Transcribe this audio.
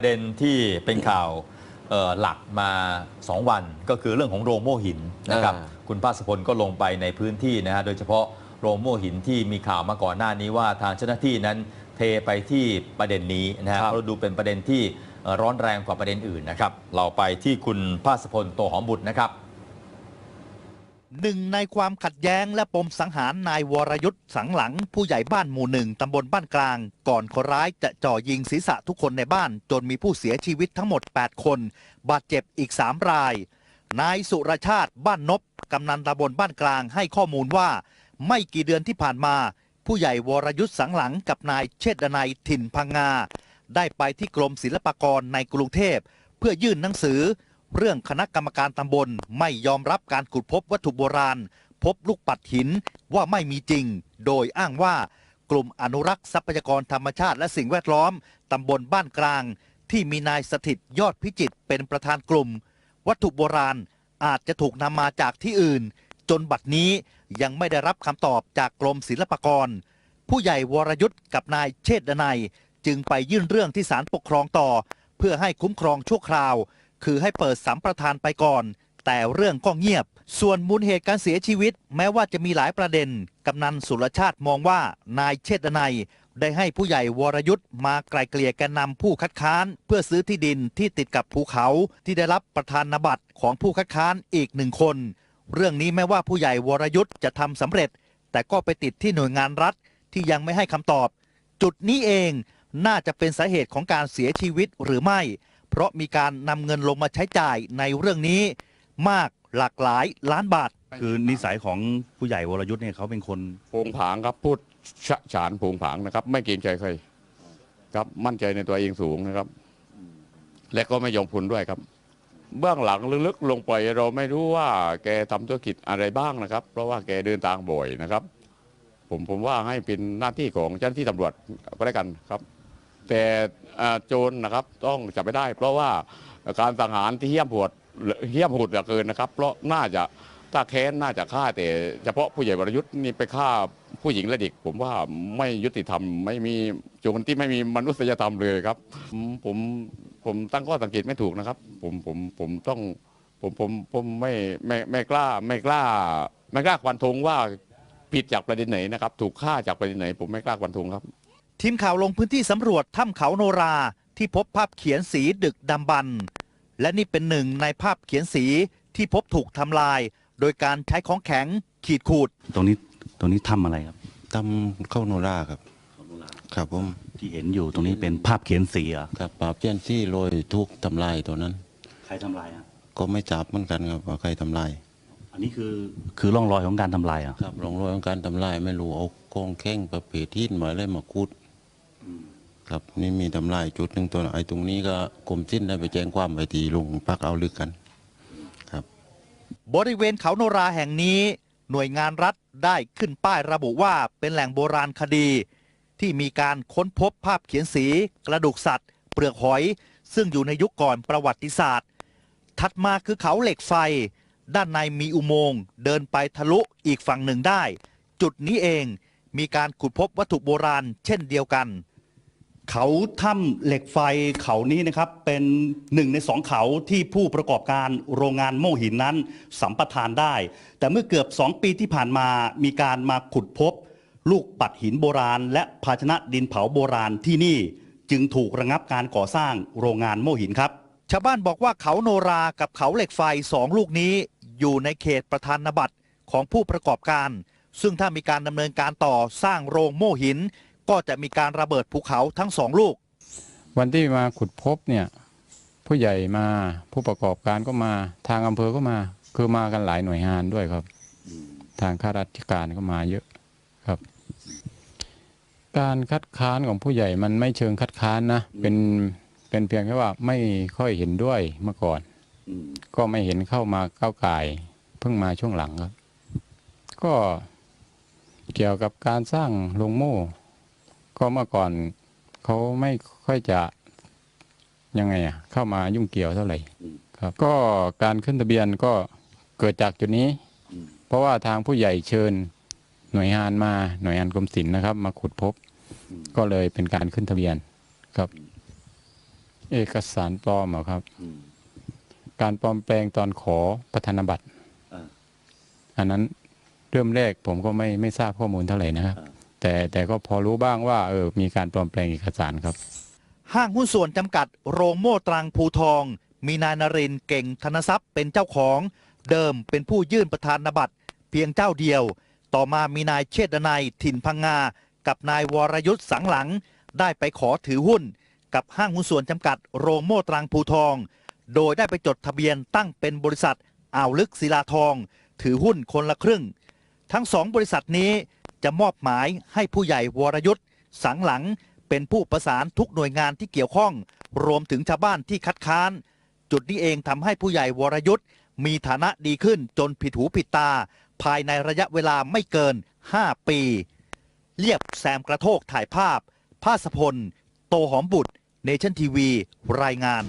ประเด็นที่เป็นข่าวเอ่อหลักมา 2 วันก็คือเรื่องของโรงโม่หินนะครับอ่าคุณภาสพลก็ลงไปในพื้นที่นะฮะโดยเฉพาะโรงโม่หินที่มีข่าวมาก่อนหน้านี้ว่าทางเจ้าหน้าที่นั้นเทไปที่ประเด็นนี้นะฮะครับเพราะดูเป็นประเด็นที่เอ่อร้อนแรงกว่าประเด็นอื่นนะครับเราไปที่คุณภาสพลโตหอมบุตรนะครับ หนึ่งในความขัดแย้งและปมสังหารนายวรยุทธ์สังหลัง ผู้ใหญ่บ้านหมู่หนึ่งตำบลบ้านกลาง ก่อนคนร้ายจะจ่อยิงศีรษะทุกคนในบ้าน จนมีผู้เสียชีวิตทั้งหมด 8 คน บาดเจ็บอีก 3 ราย นายสุรชาติบ้านนบกำนันตำบลบ้านกลางให้ข้อมูลว่า ไม่กี่เดือนที่ผ่านมา ผู้ใหญ่วรยุทธ์สังหลังกับนายเชษดนัยถิ่นพังงาได้ไปที่กรมศิลปากรในกรุงเทพ เพื่อยื่นหนังสือ เรื่องคณะกรรมการตำบลไม่ยอมรับการขุดพบวัตถุโบราณ พบลูกปัดหินว่าไม่มีจริง โดยอ้างว่ากลุ่มอนุรักษ์ทรัพยากรธรรมชาติและสิ่งแวดล้อมตำบลบ้านกลาง ที่มีนายสถิตยอดพิจิตเป็นประธานกลุ่ม วัตถุโบราณอาจจะถูกนำมาจากที่อื่น จนบัดนี้ยังไม่ได้รับคำตอบจากกรมศิลปากร ผู้ใหญ่วรยุทธ์กับนายเชษดนัยจึงไปยื่นเรื่องที่ศาลปกครองต่อ เพื่อให้คุ้มครองชั่วคราว คือให้เปิดสัมประทานไปก่อน แต่เรื่องก็เงียบ ส่วนมูลเหตุการเสียชีวิต แม้ว่าจะมีหลายประเด็น กำนันสุรชาติมองว่านายเชษนัยได้ให้ผู้ใหญ่วรยุทธ์มาไกลเกลี่ยแกนนำผู้คัดค้าน เพื่อซื้อที่ดินที่ติดกับภูเขาที่ได้รับประธานบัตรของผู้คัดค้านอีกหนึ่งคน เรื่องนี้แม้ว่าผู้ใหญ่วรยุทธ์จะทำสำเร็จ แต่ก็ไปติดที่หน่วยงานรัฐที่ยังไม่ให้คำตอบ จุดนี้เองน่าจะเป็นสาเหตุของการเสียชีวิตหรือไม่ ราะมีการนำเงินลงมาใช้จ่ายในเรื่องนี้มากหลากหลายล้านบาท คือนิสัยของผู้ใหญ่วรยุทธ์เนี่ยเขาเป็นคนโผงผางครับพูดฉะฉานโผงผางนะครับ ไม่เกรงใจใครครับมั่นใจในตัวเองสูงนะครับ และก็ไม่ยอมพุนด้วยครับ เบื้องหลังลึกๆลงไปเราไม่รู้ว่าแกทำธุรกิจอะไรบ้างนะครับ เพราะว่าแกเดินทางบ่อยนะครับ ผมผมว่าให้เป็นหน้าที่ของเจ้าหน้าที่ตำรวจก็ได้กันครับ แต่โจรนะครับต้องจับไม่ได้ เพราะว่าการสังหารที่เหี้ยมโหดเหี้ยมโหดเหลือเกินนะครับ เพราะน่าจะถ้าแค้นน่าจะฆ่าแต่เฉพาะผู้ใหญ่วรยุทธ์นี่ไปฆ่าผู้หญิงและเด็ก ผมว่าไม่ยุติธรรมไม่มีโจรที่ไม่มีมนุษยธรรมเลยครับ ผมผมผมตั้งข้อสังเกตไม่ถูกนะครับ ผมผมผมต้องผมผมผมไม่ไม่ไม่กล้าไม่กล้า ไม่กล้าควันธงว่าผิดจากประเด็นไหนนะครับ ถูกฆ่าจากประเด็นไหน ผมไม่กล้าควันธงครับ ทีมข่าวลงพื้นที่สำรวจถ้ำเขาโนราที่พบภาพเขียนสีดึกดำบรรพ์และนี่เป็นหนึ่งในภาพเขียนสีที่พบถูกทำลาย โดยการใช้ของแข็งขีดขูด ตรงนี้ตรงนี้ทำอะไรครับตำเข้าโนราครับ ครับผมที่เห็นอยู่ตรงนี้เป็นภาพเขียนสีเหรอครับปราบเจียนซี่โรยทุกทำลายตัวนั้น ใครทำลายอะก็ไม่จับเหมือนกันครับว่าใครทำลายอันนี้คือคือร่องรอยของการทำลายอะครับรองรอยของการทำลายไม่รู้เอากองแข้งประเภทที่มาเลยมาคูด ครับนี่มีทำลายจุดหนึ่งตัวไอ้ตรงนี้ก็กรมสิ้นได้ไปแจ้งความไปทีลุงพักเอาลึกกันครับ บริเวณเขาโนราแห่งนี้ หน่วยงานรัฐได้ขึ้นป้ายระบุว่าเป็นแหล่งโบราณคดี ที่มีการค้นพบภาพเขียนสี กระดูกสัตว์ เปลือกหอย ซึ่งอยู่ในยุคก่อนประวัติศาสตร์ ถัดมาคือเขาเหล็กไฟ ด้านในมีอุโมงค์ เดินไปทะลุอีกฝั่งหนึ่งได้ จุดนี้เองมีการขุดพบวัตถุโบราณ เช่นเดียวกัน เขาถ้ำเหล็กไฟเขานี้นะครับเป็นหนึ่งในสองเขาที่ผู้ประกอบการโรงงานโม่หินนั้นสัมปทานได้ แต่เมื่อเกือบสองปีที่ผ่านมามีการมาขุดพบ ลูกปัดหินโบราณ และภาชนะดินเผาโบราณที่นี่จึงถูกระงับการก่อสร้างโรงงานโม่หินครับ ชาวบ้านบอกว่าเขาโนรากับเขาเหล็กไฟสองลูกนี้ อยู่ในเขตประธานบัตรของผู้ประกอบการ ซึ่งถ้ามีการดำเนินการต่อสร้างโรงโม่หิน ก็จะมีการระเบิดภูเขาทั้งสองลูก วันที่มาขุดพบเนี่ยผู้ใหญ่มาผู้ประกอบการก็มาทางอำเภอก็มา คือมากันหลายหน่วยงานด้วยครับ ทางข้าราชการก็มาเยอะครับ การคัดค้านของผู้ใหญ่มันไม่เชิงคัดค้านนะเป็นเป็นเพียงแค่ว่าไม่ค่อยเห็นด้วยเมื่อก่อนก็ไม่เห็นเข้ามาก้าวไก่ายเพิ่งมาช่วงหลังครับ ก็เกี่ยวกับการสร้างโรงโม่ ก็เมื่อก่อนเขาไม่ค่อยจะยังไงอะ เข้ามายุ่งเกี่ยวเท่าไหร่ครับ ก็การขึ้นทะเบียนก็เกิดจากจุดนี้ เพราะว่าทางผู้ใหญ่เชิญหน่วยงานมาหน่วยงานกรมศิลป์นะครับ มาขุดพบ ก็เลยเป็นการขึ้นทะเบียนครับ เอกสารปลอมเหรอครับ การปลอมแปลงตอนขอประธานบัตรอ่าอันนั้นเริ่มแรกผมก็ไม่ไม่ทราบข้อมูลเท่าไหร่นะครับอ่า แต่แต่ก็พอรู้บ้างว่าเออมีการปลอมแปลงเอกสารครับ ห้างหุ้นส่วนจำกัดโรงโม่ตรังภูทอง มีนายนรินทร์เก่งธนทรัพย์เป็นเจ้าของ เดิมเป็นผู้ยื่นประธานบัตรเพียงเจ้าเดียว ต่อมามีนายเชษฐนัยถิ่นพังงา กับนายวรยุทธ์สังหลัง ได้ไปขอถือหุ้น กับห้างหุ้นส่วนจำกัดโรงโม่ตรังภูทอง โดยได้ไปจดทะเบียนตั้งเป็นบริษัทอ่าวลึกศิลาทอง ถือหุ้นคนละครึ่ง ทั้งสองบริษัทนี้ จะมอบหมายให้ผู้ใหญ่วรยุทธ์สังหลังเป็นผู้ประสานทุกหน่วยงานที่เกี่ยวข้อง รวมถึงชาวบ้านที่คัดค้าน จุดนี้เองทำให้ผู้ใหญ่วรยุทธ์มีฐานะดีขึ้นจนผิดหูผิดตา ภายในระยะเวลาไม่เกิน 5 ปี เรียบแซมกระโทกถ่ายภาพ ภาสพล โตหอมบุตร เนชั่นทีวี รายงาน